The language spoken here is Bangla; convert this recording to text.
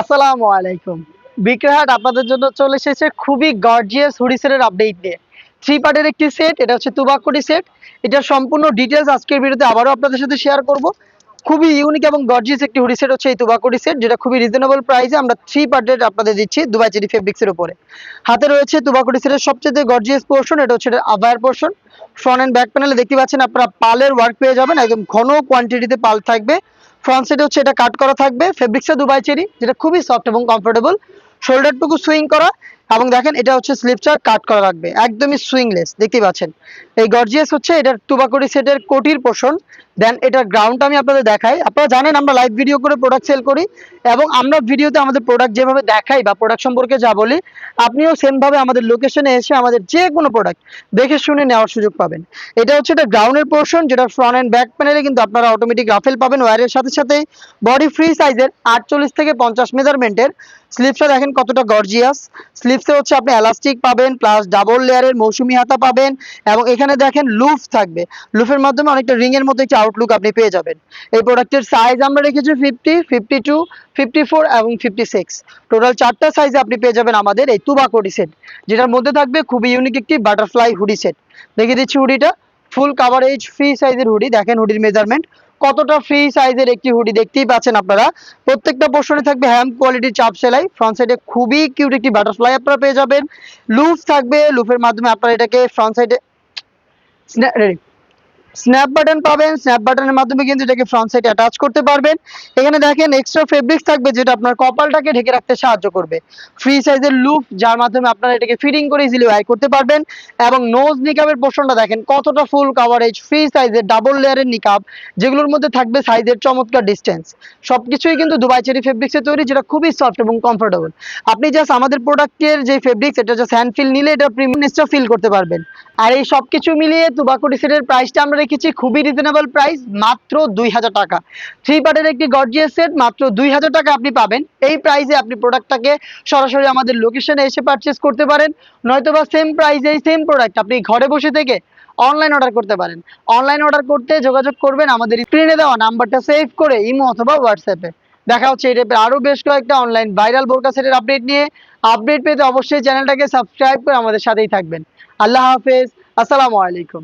আসসালামু আলাইকুম। বিক্রয়হাট আপনাদের জন্য চলে এসেছে খুবই গর্জিয়াস হুডিসেটের আপডেট নিয়ে। থ্রি পার্টের একটি সেট এটা হচ্ছে তুবাকুটি সেট এটার সম্পূর্ণ ডিটেলস আজকের ভিডিওতে আবারও আপনাদের সাথে শেয়ার করব। খুবই ইউনিক এবং গর্জিয়াস একটি হুডি সেট হচ্ছে এই তুবাকুটি সেট যেটা খুবই রিজনেবল প্রাইসে আমরা থ্রি পার্টের আপনাদের দিচ্ছি দুবাই চেরি ফেব্রিক্সের উপরে। হাতে রয়েছে তুবাকুটি সেটের সবচেয়ে গর্জিয়াস পোর্শন এটা হচ্ছে আবায়ার পোর্শন ফ্রন্ট অ্যান্ড ব্যাক প্যানেলে দেখতে পাচ্ছেন আপনারা পালের ওয়ার্ক পেয়ে যাবেন, একদম ঘন কোয়ান্টিটিতে পাল থাকবে। ফ্রন্ট সাইডে হচ্ছে এটা কাট করা থাকবে ফেব্রিক্সে দুবাই চেরি, যেটা খুবই সফট এবং কমফোর্টেবল শোল্ডারটুকু সুইং করা, এবং দেখেন এটা হচ্ছে স্লিপচার কাট করা রাখবে একদমই সুইংলেস দেখতেই পাচ্ছেন। এই গর্জিয়াস হচ্ছে এটার টুবাকুড়ি সেটের কোটির পোষণ দেন এটার গ্রাউন্ড আমি আপনাদের দেখাই। আপনারা জানেন, আমরা লাইভ ভিডিও করে প্রোডাক্ট সেল করি এবং আমরা ভিডিওতে আমাদের প্রোডাক্ট যেভাবে দেখাই বা প্রোডাক্ট সম্পর্কে যা বলি, আপনিও সেমভাবে আমাদের লোকেশনে এসে আমাদের যে কোনো প্রোডাক্ট দেখে শুনে নেওয়ার সুযোগ পাবেন। এটা হচ্ছে এটা গ্রাউন্ডের পোর্শন যেটা ফ্রন্ট অ্যান্ড ব্যাক প্যানেলে কিন্তু আপনারা অটোমেটিক রাফেল পাবেন ওয়ারের সাথে সাথে বডি ফ্রি সাইজের আটচল্লিশ থেকে পঞ্চাশ মেজারমেন্টের স্লিপসটা দেখেন কতটা গর্জিয়াস স্লিপসে হচ্ছে আপনি এলাস্টিক পাবেন প্লাস ডাবল লেয়ারের মৌসুমি হাতা পাবেন এবং এখানে দেখেন লুফ থাকবে। লুফের মাধ্যমে অনেকটা রিং এর মতো একটি আউটলুক আপনি পেয়ে যাবেন। এই প্রোডাক্টের সাইজ আমরা রেখেছি fifty fifty two fifty four এবং ফিফটি সিক্স টোটাল চারটা সাইজ আপনি পেয়ে যাবেন আমাদের এই তুবাকোটি সেট যেটার মধ্যে থাকবে খুবই ইউনিক একটি বাটারফ্লাই হুডি সেট দেখিয়ে দিচ্ছি হুডিটা ফুল কাভারেজ ফ্রি সাইজের হুডি দেখেন হুডির মেজারমেন্ট কতটা ফ্রি সাইজের একটি হুডি দেখতেই পাচ্ছেন আপনারা। প্রত্যেকটা পোর্শনে থাকবে হ্যাম কোয়ালিটির চাপ সেলাই। ফ্রন্ট সাইডে খুবই কিউট একটি বাটারফ্লাই আপনারা পেয়ে যাবেন। লুফ থাকবে লুফের মাধ্যমে আপনারা এটাকে ফ্রন্ট সাইডে স্ন্যাপ বাটন পাবেন স্ন্যাপ বাটনের মাধ্যমে কিন্তু এটাকে ফ্রন্ট সাইডে অ্যাটাচ করতে পারবেন। এখানে দেখেন এক্সট্রা ফেব্রিক্স থাকবে যেটা আপনার কপালটাকে ঢেকে রাখতে সাহায্য করবে। ফ্রি সাইজের লুপ যার মাধ্যমে আপনারা এটাকে ফিটিং করে ইজিলি ওয়াই করতে পারবেন। এবং নোজ নিকাবের পোর্শনটা দেখেন, কতটা ফুল কাভারেজ ফ্রি সাইজের ডাবল লেয়ারের নিকাব যেগুলোর মধ্যে থাকবে সাইজের চমৎকার ডিস্টেন্স সবকিছুই কিন্তু দুবাই চেরি ফেব্রিক্সে তৈরি, যেটা খুবই সফট এবং কমফোর্টেবল আপনি জাস্ট আমাদের প্রোডাক্টের যে ফেব্রিক্স এটা জাস্ট হ্যান্ড ফিল নিলে এটা প্রিমিয়ামনেসটা ফিল করতে পারবেন। আর এই সবকিছু মিলিয়ে তুবাকুটি সেটের প্রাইসটা আমরা রেখেছি, খুবই রিজনেবল প্রাইস মাত্র দুই হাজার টাকা। থ্রি পার্টের একটি গর্জিয়াস সেট মাত্র দুই হাজার টাকা আপনি পাবেন। এই প্রাইসে আপনি প্রোডাক্টটাকে সরাসরি আমাদের লোকেশনে এসে পারচেস করতে পারেন। নয়তোবা সেম প্রাইসে সেম প্রোডাক্ট আপনি ঘরে বসে থেকে অনলাইন অর্ডার করতে পারেন। অনলাইন অর্ডার করতে যোগাযোগ করবেন আমাদের স্ক্রিনে দেওয়া নাম্বারটা সেভ করে ইমো অথবা হোয়াটসঅ্যাপে দেখা হচ্ছে এই টাইপের আরও বেশ কয়েকটা অনলাইন ভাইরাল বোরকা সেটের আপডেট নিয়ে। আপডেট পেতে অবশ্যই চ্যানেলটাকে সাবস্ক্রাইব করে আমাদের সাথেই থাকবেন। আল্লাহ হাফেজ, আসসালামু আলাইকুম।